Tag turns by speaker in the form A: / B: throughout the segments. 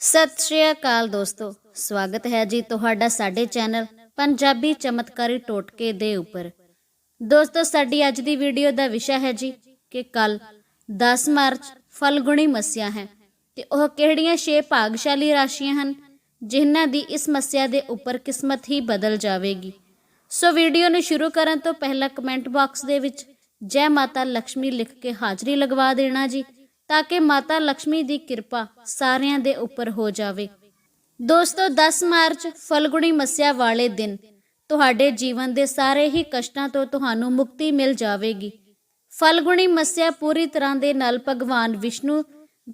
A: ਸਤਿ ਸ਼੍ਰੀ ਅਕਾਲ ਦੋਸਤੋ, ਸਵਾਗਤ ਹੈ ਜੀ ਤੁਹਾਡਾ ਸਾਡੇ ਚੈਨਲ ਪੰਜਾਬੀ ਚਮਤਕਾਰੀ ਟੋਟਕੇ ਦੇ ਉੱਪਰ। ਦੋਸਤੋ, ਸਾਡੀ ਅੱਜ ਦੀ ਵੀਡੀਓ ਦਾ ਵਿਸ਼ਾ ਹੈ ਜੀ ਕਿ ਕੱਲ 10 ਮਾਰਚ ਫਲਗੁਣੀ ਮੱਸਿਆ ਹੈ ਤੇ ਉਹ ਕਿਹੜੀਆਂ ਛੇ ਭਾਗਸ਼ਾਲੀ ਰਾਸ਼ੀਆਂ ਹਨ ਜਿਨ੍ਹਾਂ ਦੀ ਇਸ ਮੱਸਿਆ ਦੇ ਉੱਪਰ ਕਿਸਮਤ ਹੀ ਬਦਲ ਜਾਵੇਗੀ। ਸੋ ਵੀਡੀਓ ਨੂੰ ਸ਼ੁਰੂ ਕਰਨ ਤੋਂ ਪਹਿਲਾਂ ਕਮੈਂਟ ਬਾਕਸ ਦੇ ਵਿੱਚ ਜੈ ਮਾਤਾ ਲక్ష్ਮੀ ਲਿਖ ਕੇ ਹਾਜ਼ਰੀ ਲਗਵਾ ਦੇਣਾ ਜੀ। ਤਾਂ ਕਿ ਮਾਤਾ ਲక్ష్ਮੀ ਦੀ ਕਿਰਪਾ ਸਾਰਿਆਂ ਦੇ ਉੱਪਰ ਹੋ ਜਾਵੇ। ਦੋਸਤੋ 10 ਮਾਰਚ, ਫਲਗੁਣੀ ਮੱਸਿਆ ਵਾਲੇ ਦਿਨ। ਤੁਹਾਡੇ ਜੀਵਨ ਦੇ ਸਾਰੇ ਹੀ ਕਸ਼ਟਾਂ ਤੋਂ ਤੁਹਾਨੂੰ ਮੁਕਤੀ ਮਿਲ ਜਾਵੇਗੀ। ਫਲਗੁਣੀ ਮੱਸਿਆ ਪੂਰੀ ਤਰ੍ਹਾਂ ਦੇ ਨਾਲ ਭਗਵਾਨ ਵਿਸ਼ਨੂੰ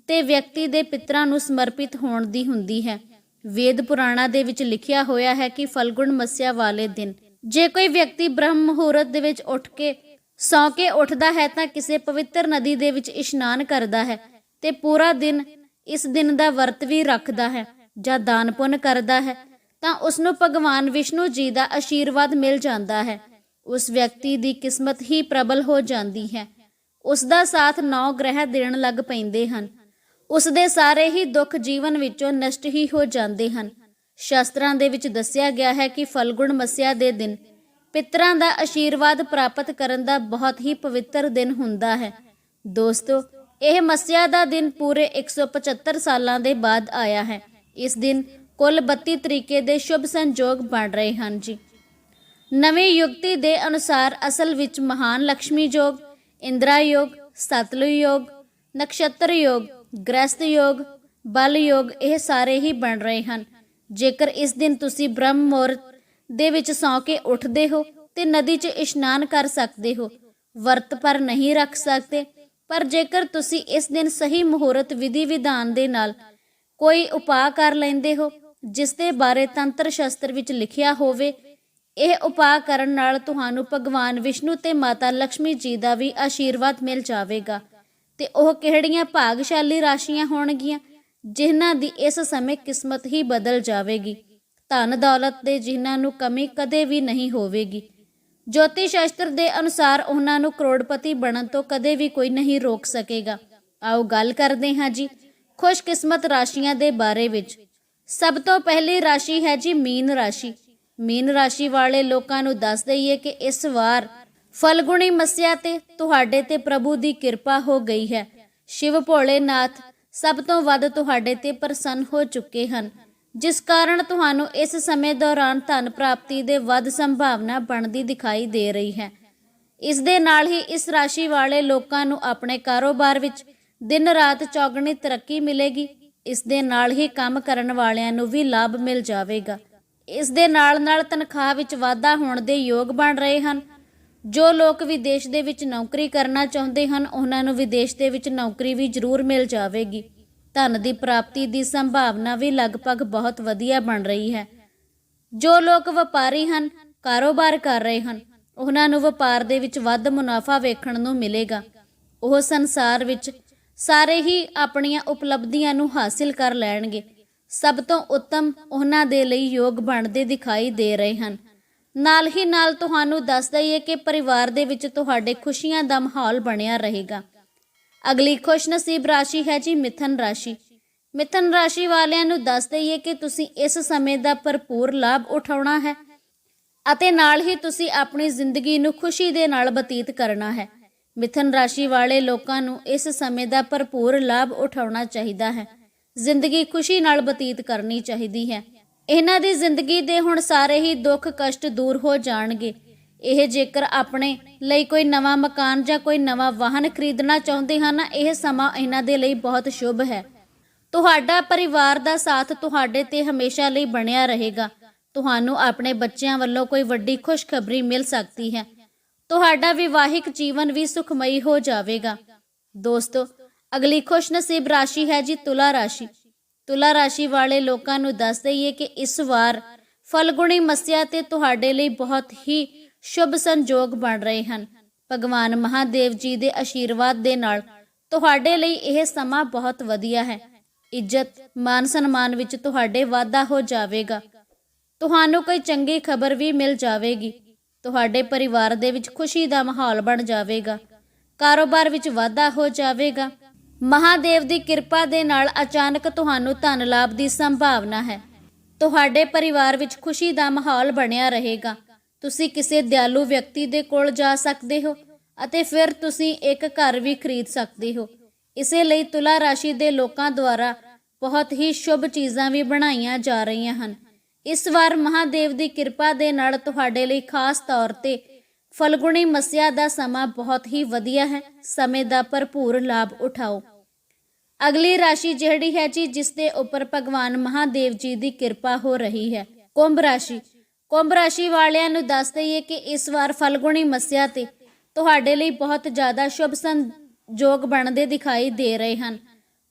A: ਤੇ ਵਿਅਕਤੀ ਦੇ ਪਿਤਰਾਂ ਨੂੰ ਸਮਰਪਿਤ ਹੋਣ ਦੀ ਹੁੰਦੀ ਹੈ। ਵੇਦ ਪੁਰਾਣਾ ਦੇ ਵਿੱਚ ਲਿਖਿਆ ਹੋਇਆ ਹੈ ਕਿ ਫਲਗੁਣ ਮੱਸਿਆ ਵਾਲੇ ਦਿਨ। ਜੇ ਕੋਈ ਵਿਅਕਤੀ ਬ੍ਰਹਮ ਮੁਹੂਰਤ ਦੇ ਵਿੱਚ ਉੱਠ ਕੇ ਸੌਂ ਕੇ ਉੱਠਦਾ ਹੈ ਤਾਂ ਕਿਸੇ ਪਵਿੱਤਰ ਨਦੀ ਦੇ ਵਿੱਚ ਇਸ਼ਨਾਨ ਕਰਦਾ ਹੈ ਤੇ ਪੂਰਾ ਦਿਨ ਇਸ ਦਿਨ ਦਾ ਵਰਤ ਵੀ ਰੱਖਦਾ ਹੈ, ਜਾਂ ਦਾਨ ਪੁੰਨ ਕਰਦਾ ਹੈ, ਤਾਂ ਉਸ ਨੂੰ ਭਗਵਾਨ ਵਿਸ਼ਨੂੰ ਜੀ ਦਾ ਆਸ਼ੀਰਵਾਦ ਮਿਲ ਜਾਂਦਾ ਹੈ। ਉਸ ਵਿਅਕਤੀ ਦੀ ਕਿਸਮਤ ਹੀ ਪ੍ਰਬਲ ਹੋ ਜਾਂਦੀ ਹੈ। ਉਸ ਦਾ ਸਾਥ ਨੌ ਗ੍ਰਹਿ ਦੇਣ ਲੱਗ ਪੈਂਦੇ ਹਨ। ਉਸ ਦੇ ਸਾਰੇ ਹੀ ਦੁੱਖ ਜੀਵਨ ਵਿੱਚੋਂ ਨਸ਼ਟ ਹੀ ਹੋ ਜਾਂਦੇ ਹਨ। ਸ਼ਾਸਤਰਾਂ ਦੇ ਵਿੱਚ ਦੱਸਿਆ ਗਿਆ ਹੈ ਕਿ ਫਲਗੁਣ ਮੱਸਿਆ ਦੇ ਦਿਨ ਪਿਤਰਾਂ ਦਾ ਆਸ਼ੀਰਵਾਦ ਪ੍ਰਾਪਤ ਕਰਨ ਦਾ ਬਹੁਤ ਹੀ ਪਵਿੱਤਰ ਦਿਨ ਹੁੰਦਾ ਹੈ। ਦੋਸਤੋ, ਇਹ ਮੱਸਿਆ ਦਾ ਦਿਨ ਪੂਰੇ 175 ਸਾਲਾਂ ਦੇ ਬਾਅਦ ਆਇਆ ਹੈ। ਇਸ ਦਿਨ ਕੁੱਲ 32 ਤਰੀਕੇ ਦੇ ਸ਼ੁਭ ਸੰਜੋਗ ਬਣ ਰਹੇ ਹਨ ਜੀ। ਨਵੀਂ ਯੁਕਤੀ ਦੇ ਅਨੁਸਾਰ ਅਸਲ ਵਿੱਚ ਮਹਾਨ ਲక్ష్ਮੀ ਯੋਗ, ਇੰਦਰਾ ਯੋਗ, ਸਤਲੁਜ ਯੋਗ, ਨਕਸ਼ਤਰ ਯੋਗ, ਗ੍ਰਸਤ ਯੋਗ, ਬਲ ਯੋਗ ਇਹ ਸਾਰੇ ਹੀ ਬਣ ਰਹੇ ਹਨ। ਜੇਕਰ ਇਸ ਦਿਨ ਤੁਸੀਂ ਬ੍ਰਹਮ ਮੁਹੂਰਤ ਦੇ ਵਿੱਚ ਸੌਂ ਕੇ ਉੱਠਦੇ ਹੋ ਤੇ ਨਦੀ 'ਚ ਇਸ਼ਨਾਨ ਕਰ ਸਕਦੇ ਹੋ। ਵਰਤ ਪਰ ਨਹੀਂ ਰੱਖ ਸਕਦੇ। ਪਰ ਜੇਕਰ ਤੁਸੀਂ ਇਸ ਦਿਨ ਸਹੀ ਮੁਹੂਰਤ ਵਿਧੀ ਵਿਧਾਨ ਦੇ ਨਾਲ ਕੋਈ ਉਪਾਅ ਕਰ ਲੈਂਦੇ ਹੋ, ਜਿਸ ਦੇ ਬਾਰੇ ਤੰਤਰ ਸ਼ਾਸਤਰ ਵਿੱਚ ਲਿਖਿਆ ਹੋਵੇ, ਇਹ ਉਪਾਅ ਕਰਨ ਨਾਲ ਤੁਹਾਨੂੰ ਭਗਵਾਨ ਵਿਸ਼ਨੂੰ ਤੇ ਮਾਤਾ ਲక్ష్ਮੀ ਜੀ ਦਾ ਵੀ ਆਸ਼ੀਰਵਾਦ ਮਿਲ ਜਾਵੇਗਾ। ਤੇ ਉਹ ਕਿਹੜੀਆਂ ਭਾਗਸ਼ਾਲੀ ਰਾਸ਼ੀਆਂ ਹੋਣਗੀਆਂ, ਜਿਨ੍ਹਾਂ ਦੀ ਇਸ ਸਮੇਂ ਕਿਸਮਤ ਹੀ ਬਦਲ ਜਾਵੇਗੀ। ਧਨ ਦੌਲਤ ਦੇ ਜਿਨ੍ਹਾਂ ਨੂੰ ਕਮੀ ਕਦੇ ਵੀ ਨਹੀਂ ਹੋਵੇਗੀ। ਜੋਤਿਸ਼ ਸ਼ਾਸਤਰ ਦੇ ਅਨੁਸਾਰ ਉਹਨਾਂ ਨੂੰ ਕਰੋੜਪਤੀ ਬਣਨ ਤੋਂ ਕਦੇ ਵੀ ਕੋਈ ਨਹੀਂ ਰੋਕ ਸਕੇਗਾ। ਆਓ ਗੱਲ ਕਰਦੇ ਹਾਂ ਜੀ ਖੁਸ਼ਕਿਸਮਤ ਰਾਸ਼ੀਆਂ ਦੇ ਬਾਰੇ ਵਿੱਚ। ਸਭ ਤੋਂ ਪਹਿਲੀ ਰਾਸ਼ੀ ਹੈ ਜੀ ਮੀਨ ਰਾਸ਼ੀ। ਮੀਨ ਰਾਸ਼ੀ ਵਾਲੇ ਲੋਕਾਂ ਨੂੰ ਦੱਸ ਦਈਏ ਕਿ ਇਸ ਵਾਰ ਫਲਗੁਣੀ ਮੱਸਿਆ ਤੇ ਤੁਹਾਡੇ ਤੇ ਪ੍ਰਭੂ ਦੀ ਕਿਰਪਾ ਹੋ ਗਈ ਹੈ। ਸ਼ਿਵ ਭੋਲੇਨਾਥ ਸਭ ਤੋਂ ਵੱਧ ਤੁਹਾਡੇ ਤੇ ਪ੍ਰਸੰਨ ਹੋ ਚੁੱਕੇ ਹਨ। ਜਿਸ ਕਾਰਨ ਤੁਹਾਨੂੰ ਇਸ ਸਮੇਂ ਦੌਰਾਨ ਧਨ ਪ੍ਰਾਪਤੀ ਦੇ ਵੱਧ ਸੰਭਾਵਨਾ ਬਣਦੀ ਦਿਖਾਈ ਦੇ ਰਹੀ ਹੈ। ਇਸ ਦੇ ਨਾਲ ਹੀ ਇਸ ਰਾਸ਼ੀ ਵਾਲੇ ਲੋਕਾਂ ਨੂੰ ਆਪਣੇ ਕਾਰੋਬਾਰ ਵਿੱਚ ਦਿਨ ਰਾਤ ਚੌਗਣੀ ਤਰੱਕੀ ਮਿਲੇਗੀ। ਇਸ ਦੇ ਨਾਲ ਹੀ ਕੰਮ ਕਰਨ ਵਾਲਿਆਂ ਨੂੰ ਵੀ ਲਾਭ ਮਿਲ ਜਾਵੇਗਾ। ਇਸ ਦੇ ਨਾਲ ਨਾਲ ਤਨਖਾਹ ਵਿੱਚ ਵਾਧਾ ਹੋਣ ਦੇ ਯੋਗ ਬਣ ਰਹੇ ਹਨ। ਜੋ ਲੋਕ ਵਿਦੇਸ਼ ਦੇ ਵਿੱਚ ਨੌਕਰੀ ਕਰਨਾ ਚਾਹੁੰਦੇ ਹਨ, ਉਹਨਾਂ ਨੂੰ ਵਿਦੇਸ਼ ਦੇ ਵਿੱਚ ਨੌਕਰੀ ਵੀ ਜ਼ਰੂਰ ਮਿਲ ਜਾਵੇਗੀ। ਧਨ ਦੀ ਪ੍ਰਾਪਤੀ ਦੀ ਸੰਭਾਵਨਾ ਵੀ ਲਗਭਗ ਬਹੁਤ ਵਧੀਆ ਬਣ ਰਹੀ ਹੈ। ਜੋ ਲੋਕ ਵਪਾਰੀ ਹਨ, ਕਾਰੋਬਾਰ ਕਰ ਰਹੇ ਹਨ, ਉਹਨਾਂ ਨੂੰ ਵਪਾਰ ਦੇ ਵਿੱਚ ਵੱਧ ਮੁਨਾਫਾ ਵੇਖਣ ਨੂੰ ਮਿਲੇਗਾ। ਉਹ ਸੰਸਾਰ ਵਿੱਚ ਸਾਰੇ ਹੀ ਆਪਣੀਆਂ ਉਪਲਬਧੀਆਂ ਨੂੰ ਹਾਸਿਲ ਕਰ ਲੈਣਗੇ। ਸਭ ਤੋਂ ਉੱਤਮ ਉਹਨਾਂ ਦੇ ਲਈ ਯੋਗ ਬਣਦੇ ਦਿਖਾਈ ਦੇ ਰਹੇ ਹਨ। ਨਾਲ ਹੀ ਨਾਲ ਤੁਹਾਨੂੰ ਦੱਸ ਦਈਏ ਕਿ ਪਰਿਵਾਰ ਦੇ ਵਿੱਚ ਤੁਹਾਡੇ ਖੁਸ਼ੀਆਂ ਦਾ ਮਾਹੌਲ ਬਣਿਆ ਰਹੇਗਾ। ਅਗਲੀ ਖੁਸ਼ਨਸੀਬ ਰਾਸ਼ੀ ਹੈ ਜੀ ਮਿਥਨ ਰਾਸ਼ੀ। ਮਿਥਨ ਰਾਸ਼ੀ ਵਾਲਿਆਂ ਨੂੰ ਦੱਸ ਦਈਏ ਕਿ ਤੁਸੀਂ ਇਸ ਸਮੇਂ ਦਾ ਭਰਪੂਰ ਲਾਭ ਉਠਾਉਣਾ ਹੈ ਅਤੇ ਨਾਲ ਹੀ ਤੁਸੀਂ ਆਪਣੀ ਜ਼ਿੰਦਗੀ ਨੂੰ ਖੁਸ਼ੀ ਦੇ ਨਾਲ ਬਤੀਤ ਕਰਨਾ ਹੈ। ਮਿਥਨ ਰਾਸ਼ੀ ਵਾਲੇ ਲੋਕਾਂ ਨੂੰ ਇਸ ਸਮੇਂ ਦਾ ਭਰਪੂਰ ਲਾਭ ਉਠਾਉਣਾ ਚਾਹੀਦਾ ਹੈ। ਜ਼ਿੰਦਗੀ ਖੁਸ਼ੀ ਨਾਲ ਬਤੀਤ ਕਰਨੀ ਚਾਹੀਦੀ ਹੈ। ਇਹਨਾਂ ਦੀ ਜ਼ਿੰਦਗੀ ਦੇ ਹੁਣ ਸਾਰੇ ਹੀ ਦੁੱਖ ਕਸ਼ਟ ਦੂਰ ਹੋ ਜਾਣਗੇ। ਇਹ ਜੇਕਰ ਆਪਣੇ ਲਈ ਕੋਈ ਨਵਾਂ ਮਕਾਨ ਜਾਂ ਕੋਈ ਨਵਾਂ ਵਾਹਨ ਖਰੀਦਣਾ ਚਾਹੁੰਦੇ ਹਨ, ਇਹ ਸਮਾਂ ਇਹਨਾਂ ਦੇ ਲਈ ਬਹੁਤ ਸ਼ੁਭ ਹੈ। ਤੁਹਾਡਾ ਪਰਿਵਾਰ ਦਾ ਸਾਥ ਤੁਹਾਡੇ ਤੇ ਹਮੇਸ਼ਾ ਲਈ ਬਣਿਆ ਰਹੇਗਾ। ਤੁਹਾਨੂੰ ਆਪਣੇ ਬੱਚਿਆਂ ਵੱਲੋਂ ਕੋਈ ਵੱਡੀ ਖੁਸ਼ਖਬਰੀ ਮਿਲ ਸਕਦੀ ਹੈ। ਤੁਹਾਡਾ ਵਿਵਾਹਿਕ ਜੀਵਨ ਵੀ ਸੁਖਮਈ ਹੋ ਜਾਵੇਗਾ। ਦੋਸਤੋ, ਅਗਲੀ ਖੁਸ਼ਨਸੀਬ ਰਾਸ਼ੀ ਹੈ ਜੀ ਤੁਲਾ ਰਾਸ਼ੀ। ਤੁਲਾ ਰਾਸ਼ੀ ਵਾਲੇ ਲੋਕਾਂ ਨੂੰ ਦੱਸ ਦਈਏ ਕਿ ਇਸ ਵਾਰ ਫਲਗੁਣੀ ਮੱਸਿਆ ਤੇ ਤੁਹਾਡੇ ਲਈ ਬਹੁਤ ਹੀ ਸ਼ੁਭ ਸੰਜੋਗ ਬਣ ਰਹੇ ਹਨ। ਭਗਵਾਨ ਮਹਾਦੇਵ ਜੀ ਦੇ ਆਸ਼ੀਰਵਾਦ ਦੇ ਨਾਲ ਤੁਹਾਡੇ ਲਈ ਇਹ ਸਮਾਂ ਬਹੁਤ ਵਧੀਆ ਹੈ। ਇੱਜ਼ਤ, ਮਾਨ ਸਨਮਾਨ ਵਿੱਚ ਤੁਹਾਡੇ ਵਾਧਾ ਹੋ ਜਾਵੇਗਾ। ਤੁਹਾਨੂੰ ਕੋਈ ਚੰਗੀ ਖਬਰ ਵੀ ਮਿਲ ਜਾਵੇਗੀ। ਤੁਹਾਡੇ ਪਰਿਵਾਰ ਦੇ ਵਿੱਚ ਖੁਸ਼ੀ ਦਾ ਮਾਹੌਲ ਬਣ ਜਾਵੇਗਾ। ਕਾਰੋਬਾਰ ਵਿੱਚ ਵਾਧਾ ਹੋ ਜਾਵੇਗਾ। ਮਹਾਦੇਵ ਦੀ ਕਿਰਪਾ ਦੇ ਨਾਲ ਅਚਾਨਕ ਤੁਹਾਨੂੰ ਧਨ ਲਾਭ ਦੀ ਸੰਭਾਵਨਾ ਹੈ। ਤੁਹਾਡੇ ਪਰਿਵਾਰ ਵਿੱਚ ਖੁਸ਼ੀ ਦਾ ਮਾਹੌਲ ਬਣਿਆ ਰਹੇਗਾ। ਤੁਸੀਂ ਕਿਸੇ ਦਿਆਲੂ ਵਿਅਕਤੀ ਦੇ ਕੋਲ ਜਾ ਸਕਦੇ ਹੋ ਅਤੇ ਫਿਰ ਤੁਸੀਂ ਇੱਕ ਘਰ ਵੀ ਖਰੀਦ ਸਕਦੇ ਹੋ। ਇਸੇ ਲਈ ਤੁਲਾ ਰਾਸ਼ੀ ਦੇ ਲੋਕਾਂ ਦੁਆਰਾ ਬਹੁਤ ਹੀ ਸ਼ੁਭ ਚੀਜ਼ਾਂ ਵੀ ਬਣਾਈਆਂ ਜਾ ਰਹੀਆਂ ਹਨ। ਇਸ ਵਾਰ ਮਹਾਦੇਵ ਦੀ ਕਿਰਪਾ ਦੇ ਨਾਲ ਤੁਹਾਡੇ ਲਈ ਖਾਸ ਤੌਰ ਤੇ ਫਲਗੁਣੀ ਮੱਸਿਆ ਦਾ ਸਮਾਂ ਬਹੁਤ ਹੀ ਵਧੀਆ ਹੈ। ਸਮੇਂ ਦਾ ਭਰਪੂਰ ਲਾਭ ਉਠਾਓ। ਅਗਲੀ ਰਾਸ਼ੀ ਜਿਹੜੀ ਹੈ ਜੀ, ਜਿਸ ਦੇ ਉੱਪਰ ਭਗਵਾਨ ਮਹਾਦੇਵ ਜੀ ਦੀ ਕਿਰਪਾ ਹੋ ਰਹੀ ਹੈ, ਕੁੰਭ ਰਾਸ਼ੀ। ਕੁੰਭ ਰਾਸ਼ੀ ਵਾਲਿਆਂ ਨੂੰ ਦੱਸ ਦਈਏ ਕਿ ਇਸ ਵਾਰ ਫਲਗੁਣੀ ਮੱਸਿਆ ਤੇ ਤੁਹਾਡੇ ਲਈ ਬਹੁਤ ਜ਼ਿਆਦਾ ਸ਼ੁਭ ਸੰਜੋਗ ਬਣਦੇ ਦਿਖਾਈ ਦੇ ਰਹੇ ਹਨ।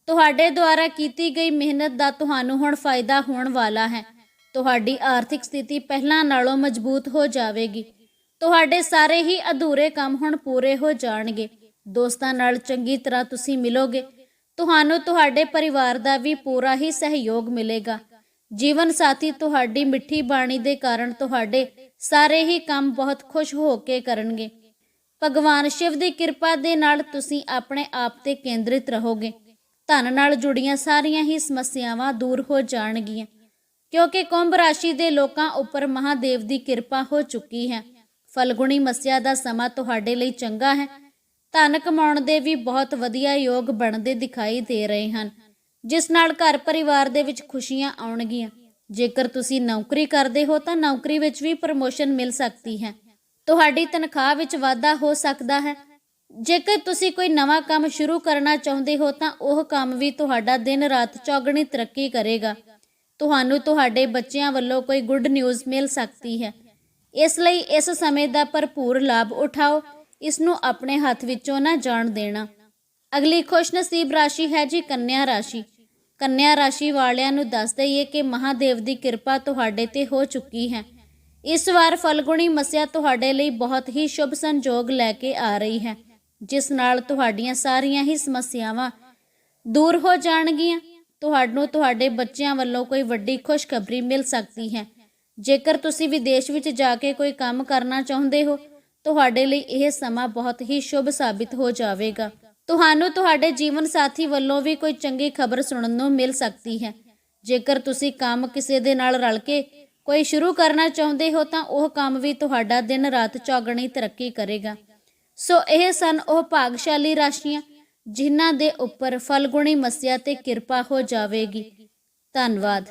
A: ਤੁਹਾਡੇ ਦੁਆਰਾ ਕੀਤੀ ਗਈ ਮਿਹਨਤ ਦਾ ਤੁਹਾਨੂੰ ਹੁਣ ਫਾਇਦਾ ਹੋਣ ਵਾਲਾ ਹੈ। ਤੁਹਾਡੀ ਆਰਥਿਕ ਸਥਿਤੀ ਪਹਿਲਾਂ ਨਾਲੋਂ ਮਜ਼ਬੂਤ ਹੋ ਜਾਵੇਗੀ। ਤੁਹਾਡੇ ਸਾਰੇ ਹੀ ਅਧੂਰੇ ਕੰਮ ਹੁਣ ਪੂਰੇ ਹੋ ਜਾਣਗੇ। ਦੋਸਤਾਂ ਨਾਲ ਚੰਗੀ ਤਰ੍ਹਾਂ ਤੁਸੀਂ ਮਿਲੋਗੇ। ਤੁਹਾਨੂੰ ਤੁਹਾਡੇ ਪਰਿਵਾਰ ਦਾ ਵੀ ਪੂਰਾ ਹੀ ਸਹਿਯੋਗ ਮਿਲੇਗਾ। ਜੀਵਨ ਸਾਥੀ, ਤੁਹਾਡੀ ਮਿੱਠੀ ਬਾਣੀ ਦੇ ਕਾਰਨ ਤੁਹਾਡੇ ਸਾਰੇ ਹੀ ਕੰਮ ਬਹੁਤ ਖੁਸ਼ ਹੋ ਕੇ ਕਰਨਗੇ। ਭਗਵਾਨ ਸ਼ਿਵ ਦੀ ਕਿਰਪਾ ਦੇ ਨਾਲ ਤੁਸੀਂ ਆਪਣੇ ਆਪ ਤੇ ਕੇਂਦਰਿਤ ਰਹੋਗੇ। ਧਨ ਨਾਲ ਜੁੜੀਆਂ ਸਾਰੀਆਂ ਹੀ ਸਮੱਸਿਆਵਾਂ ਦੂਰ ਹੋ ਜਾਣਗੀਆਂ, ਕਿਉਂਕਿ ਕੁੰਭ ਰਾਸ਼ੀ ਦੇ ਲੋਕਾਂ ਉੱਪਰ ਮਹਾਦੇਵ ਦੀ ਕਿਰਪਾ ਹੋ ਚੁੱਕੀ ਹੈ। ਫਲਗੁਣੀ ਮੱਸਿਆ ਦਾ ਸਮਾਂ ਤੁਹਾਡੇ ਲਈ ਚੰਗਾ ਹੈ। ਧਨ ਕਮਾਉਣ ਦੇ ਵੀ ਬਹੁਤ ਵਧੀਆ ਯੋਗ ਬਣਦੇ ਦਿਖਾਈ ਦੇ ਰਹੇ ਹਨ। ਜਿਸ ਨਾਲ ਘਰ ਪਰਿਵਾਰ ਦੇ ਵਿੱਚ ਖੁਸ਼ੀਆਂ ਆਉਣਗੀਆਂ। ਜੇਕਰ ਤੁਸੀਂ ਨੌਕਰੀ ਕਰਦੇ ਹੋ ਤਾਂ ਨੌਕਰੀ ਵਿੱਚ ਵੀ ਪ੍ਰਮੋਸ਼ਨ ਮਿਲ ਸਕਦੀ ਹੈ। ਤੁਹਾਡੀ ਤਨਖਾਹ ਵਿੱਚ ਵਾਧਾ ਹੋ ਸਕਦਾ ਹੈ। ਜੇਕਰ ਤੁਸੀਂ ਕੋਈ ਨਵਾਂ ਕੰਮ ਸ਼ੁਰੂ ਕਰਨਾ ਚਾਹੁੰਦੇ ਹੋ ਤਾਂ ਉਹ ਕੰਮ ਵੀ ਤੁਹਾਡਾ ਦਿਨ ਰਾਤ ਚੌਗਣੀ ਤਰੱਕੀ ਕਰੇਗਾ। ਤੁਹਾਨੂੰ ਤੁਹਾਡੇ ਬੱਚਿਆਂ ਵੱਲੋਂ ਕੋਈ ਗੁੱਡ ਨਿਊਜ਼ ਮਿਲ ਸਕਦੀ ਹੈ। ਇਸ ਲਈ ਇਸ ਸਮੇਂ ਦਾ ਭਰਪੂਰ ਲਾਭ ਉਠਾਓ। ਇਸ ਨੂੰ ਆਪਣੇ ਹੱਥ ਵਿੱਚੋਂ ਨਾ ਜਾਣ ਦੇਣਾ। ਅਗਲੀ ਖੁਸ਼ਨਸੀਬ ਰਾਸ਼ੀ ਹੈ ਜੀ ਕੰਨਿਆ ਰਾਸ਼ੀ। ਕੰਨਿਆ ਰਾਸ਼ੀ ਵਾਲਿਆਂ ਨੂੰ ਦੱਸ ਦਈਏ ਕਿ ਮਹਾਦੇਵ ਦੀ ਕਿਰਪਾ ਤੁਹਾਡੇ ਤੇ ਹੋ ਚੁੱਕੀ ਹੈ। ਇਸ ਵਾਰ ਫਲਗੁਣੀ ਮੱਸਿਆ ਤੁਹਾਡੇ ਲਈ ਬਹੁਤ ਹੀ ਸ਼ੁਭ ਸੰਜੋਗ ਲੈ ਕੇ ਆ ਰਹੀ ਹੈ, ਜਿਸ ਨਾਲ ਤੁਹਾਡੀਆਂ ਸਾਰੀਆਂ ਹੀ ਸਮੱਸਿਆਵਾਂ ਦੂਰ ਹੋ ਜਾਣਗੀਆਂ। ਤੁਹਾਨੂੰ ਤੁਹਾਡੇ ਬੱਚਿਆਂ ਵੱਲੋਂ ਕੋਈ ਵੱਡੀ ਖੁਸ਼ਖਬਰੀ ਮਿਲ ਸਕਦੀ ਹੈ। ਜੇਕਰ ਤੁਸੀਂ ਵਿਦੇਸ਼ ਵਿੱਚ ਜਾ ਕੇ ਕੋਈ ਕੰਮ ਕਰਨਾ ਚਾਹੁੰਦੇ ਹੋ, ਤੁਹਾਡੇ ਲਈ ਇਹ ਸਮਾਂ ਬਹੁਤ ਹੀ ਸ਼ੁਭ ਸਾਬਿਤ ਹੋ ਜਾਵੇਗਾ। ਤੁਹਾਨੂੰ ਤੁਹਾਡੇ ਜੀਵਨ ਸਾਥੀ ਵੱਲੋਂ ਵੀ ਕੋਈ ਚੰਗੀ ਖਬਰ ਸੁਣਨ ਨੂੰ ਮਿਲ ਸਕਦੀ ਹੈ। ਜੇਕਰ ਤੁਸੀਂ ਕੰਮ ਕਿਸੇ ਦੇ ਨਾਲ ਰਲ ਕੇ ਕੋਈ ਸ਼ੁਰੂ ਕਰਨਾ ਚਾਹੁੰਦੇ ਹੋ ਤਾਂ ਉਹ ਕੰਮ ਵੀ ਤੁਹਾਡਾ ਦਿਨ ਰਾਤ ਚੌਗਣੀ ਤਰੱਕੀ ਕਰੇਗਾ। ਸੋ ਇਹ ਸਨ ਉਹ ਭਾਗਸ਼ਾਲੀ ਰਾਸ਼ੀਆਂ, ਜਿਨ੍ਹਾਂ ਦੇ ਉੱਪਰ ਫਲਗੁਣੀ ਮੱਸਿਆ ਤੇ ਕਿਰਪਾ ਹੋ ਜਾਵੇਗੀ। ਧੰਨਵਾਦ।